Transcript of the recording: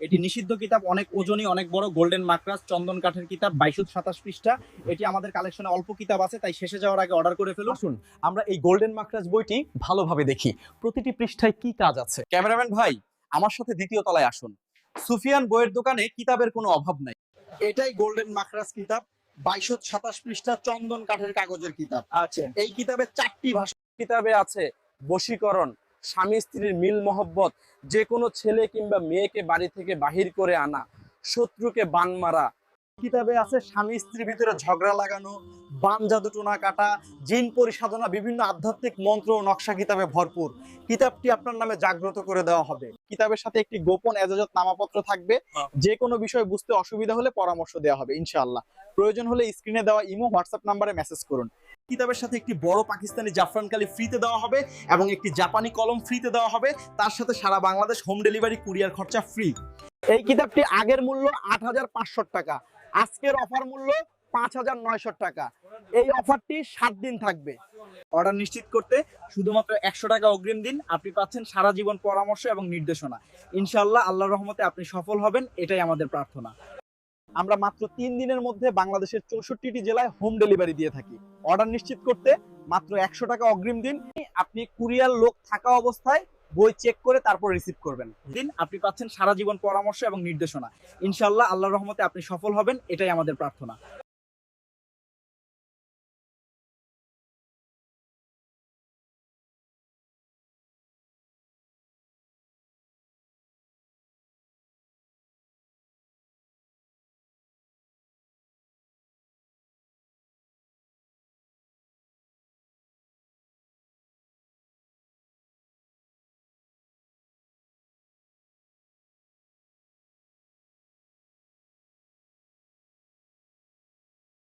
এটি নিষিদ্ধ কিতাব অনেক ওজনই অনেক বড় গোল্ডেন মাকরাস চন্দন কাঠের কিতাব বাইশো সাতাশ পৃষ্ঠা। এটি আমাদের কালেকশনে অল্প কিতাব আছে তাই শেষে যাওয়ার আগে অর্ডার করে ফেলুন। আসুন আমরা এই গোল্ডেন মাকরাজ বইটি ভালোভাবে দেখি। প্রতিটি পৃষ্ঠায় কি কাজ আছে? ক্যামেরাম্যান ভাই আমার সাথে দ্বিতীয় তলায় আসুন। সুফিয়ান বইয়ের দোকানে কিতাবের কোনো অভাব নাই। এটাই গোল্ডেন মাকরাস কিতাব বাইশো সাতাশ পৃষ্ঠা চন্দন কাঠের কাগজের কিতাব। আচ্ছা। এই কিতাবে চারটি ভাষা কিতাবে আছে বশীকরণ স্বামী স্ত্রীর মিল মহব্বত যে কোনো ছেলে কিংবা মেয়েকে বাড়ি থেকে বাহির করে আনা শত্রুকে বান মারা। কিতাবে আছে স্বামী স্ত্রীর ভিতরে ঝগড়া লাগানো বান জাদু টোনা কাটা জিন পরিসাধনা বিভিন্ন আধ্যাত্মিক মন্ত্র ও নকশা কিতাবে ভরপুর। কিতাবটি আপনার নামে জাগ্রত করে দেওয়া হবে। কিতাবের সাথে একটি গোপন এজাজত নামাপত্র থাকবে। যে কোনো বিষয় বুঝতে অসুবিধা হলে পরামর্শ দেওয়া হবে ইনশাআল্লাহ। প্রয়োজন হলে স্ক্রিনে দেওয়া ইমো হোয়াটসঅ্যাপ নাম্বারে মেসেজ করুন। কিতাবের সাথে একটি বড় পাকিস্তানি জাফরান কালি ফ্রিতে দেওয়া হবে এবং একটি জাপানি কলম ফ্রিতে দেওয়া হবে। তার সাথে সারা বাংলাদেশ হোম ডেলিভারি কুরিয়ার খরচা ফ্রি এই কিতাবটি আগের মূল্য আট হাজার পাঁচশো টাকা, আজকের অফার মূল্য পাঁচ হাজার নয়শো টাকা। এই অফারটি সাত দিন থাকবে। অর্ডার নিশ্চিত করতে শুধুমাত্র একশো টাকা অগ্রিম দিন, আপনি পাচ্ছেন সারা জীবন পরামর্শ এবং নির্দেশনা। ইনশাল্লাহ আল্লাহ রহমতে আপনি সফল হবেন, এটাই আমাদের প্রার্থনা। আমরা মাত্র তিন দিনের মধ্যে বাংলাদেশের চৌষট্টিটি জেলায় হোম ডেলিভারি দিয়ে থাকি। অর্ডার নিশ্চিত করতে মাত্র একশো টাকা অগ্রিম দিন। আপনি কুরিয়ার লোক থাকা অবস্থায় বই চেক করে তারপর রিসিভ করবেন। দিন আপনি পাচ্ছেন সারা জীবন পরামর্শ এবং নির্দেশনা। ইনশাল্লাহ আল্লাহ রহমতে আপনি সফল হবেন, এটাই আমাদের প্রার্থনা।